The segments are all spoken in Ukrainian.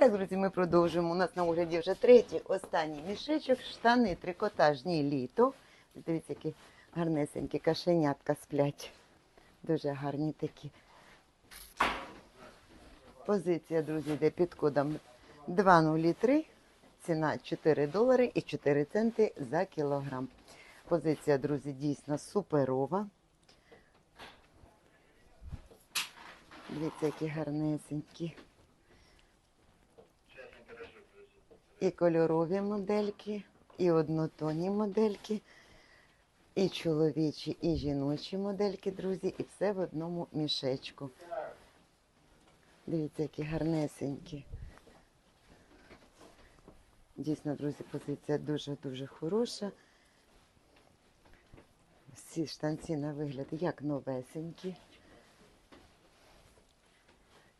так, друзі, ми продовжуємо. У нас на огляді вже третій, останній мішечок, штани трикотажні літо. Дивіться, які гарнесенькі кашенятка сплять. Дуже гарні такі. Позиція, друзі, йде під кодом 203. Ціна 4 долари і 4 центи за кілограм. Позиція, друзі, дійсно суперова. Дивіться, які гарнесенькі. І кольорові модельки, і однотонні модельки, і чоловічі, і жіночі модельки, друзі, і все в одному мішечку. Дивіться, які гарнесенькі. Дійсно, друзі, позиція дуже-дуже хороша. Всі штанці на вигляд як новесенькі.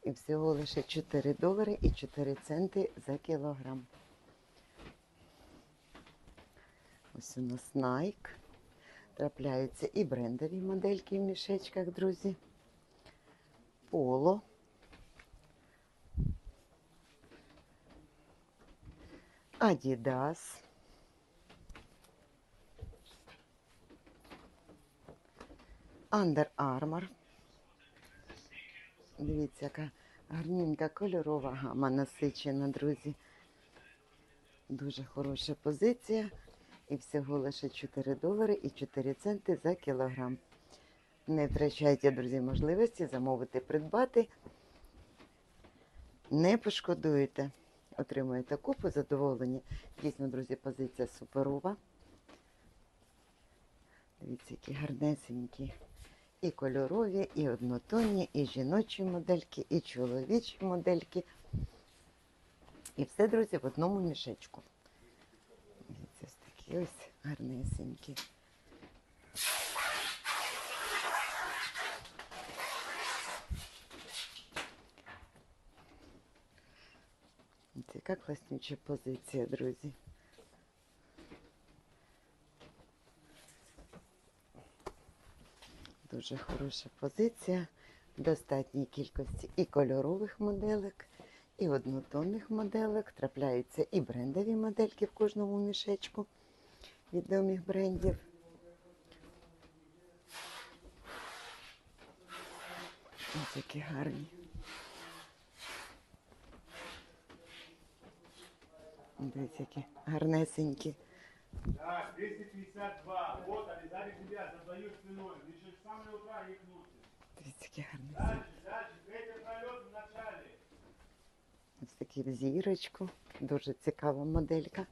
І всього лише 4 долари і 4 центи за кілограм. Ось у нас Nike. Трапляються і брендові модельки в мішечках, друзі. Поло. Adidas. Under Armour. Дивіться, яка гарненька кольорова гама насичена, друзі. Дуже хороша позиція. І всього лише 4 долари і 4 центи за кілограм. Не втрачайте, друзі, можливості замовити, придбати. Не пошкодуєте. Отримуєте купу задоволення. Дійсно, друзі, позиція суперова. Дивіться, які гарнесенькі. І кольорові, і однотонні, і жіночі модельки, і чоловічі модельки. І все, друзі, в одному мішечку. Дивіться, ось гарнесенькі. Це яка класнюча позиція, друзі. Дуже хороша позиція. Достатній кількості і кольорових моделек, і однотонних моделек. Трапляються і брендові модельки в кожному мішечку відомих брендів. Ось які гарні. Дивіться, які гарнесенькі. Так, 252. Вот они сзади тебя, за твою спиной. Ты еще с самого утра их носишь. Дивіться, які гарнесенькі. Дальше, дальше. Третий пролет в начале. Ось такі в зірочку. Дуже цікава моделька.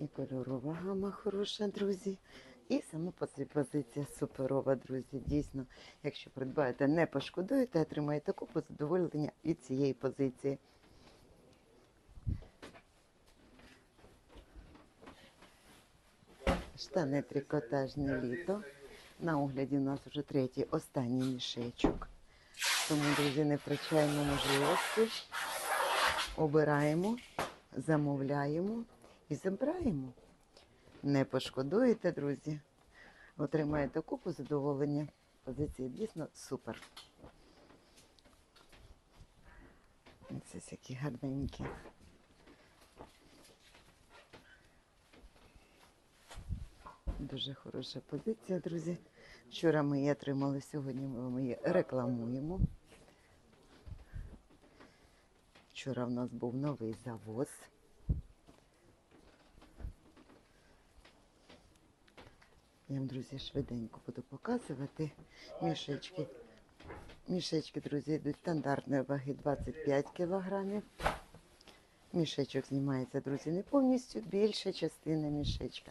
І кольорова гама хороша, друзі. І сама пози- позиція суперова, друзі. Дійсно, якщо придбаєте, не пошкодуєте, отримаєте купу задоволення від цієї позиції. Штани трикотажне літо. На огляді у нас вже третій, останній мішечок. Тому, друзі, не втрачаємо можливості. Обираємо, замовляємо і забираємо. Не пошкодуєте, друзі. Отримаєте купу задоволення. Позиції дійсно супер. Ось ось які гарненькі. Дуже хороша позиція, друзі. Вчора ми її отримали, сьогодні ми її рекламуємо. Вчора в нас був новий завоз. Я вам, друзі, швиденько буду показувати мішечки. Мішечки, друзі, йдуть стандартної ваги 25 кілограмів. Мішечок знімається, друзі, не повністю більша частина мішечка.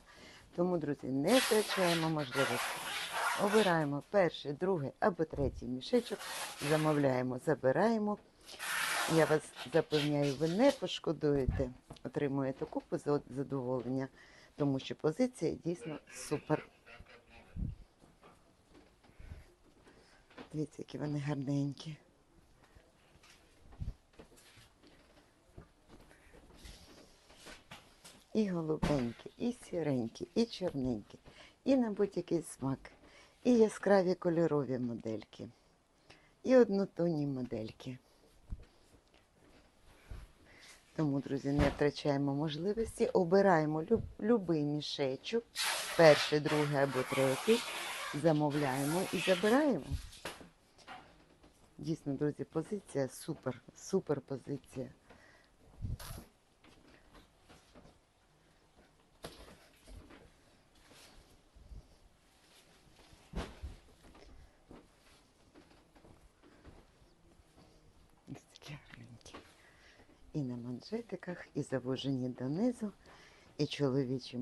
Тому, друзі, не втрачаємо можливості. Обираємо перший, другий або третій мішечок, замовляємо, забираємо. Я вас запевняю, ви не пошкодуєте, отримуєте купу задоволення, тому що позиція дійсно супер. Дивіться, які вони гарненькі. І голубенькі, і сіренькі, і чорненькі, і на будь-який смак. І яскраві кольорові модельки. І однотонні модельки. Тому, друзі, не втрачаємо можливості, обираємо люб, любий мішечок, перший, другий або третій, замовляємо і забираємо. Дійсно, друзі, позиція супер, супер позиція. І на манжетиках, і завужені донизу, і чоловічі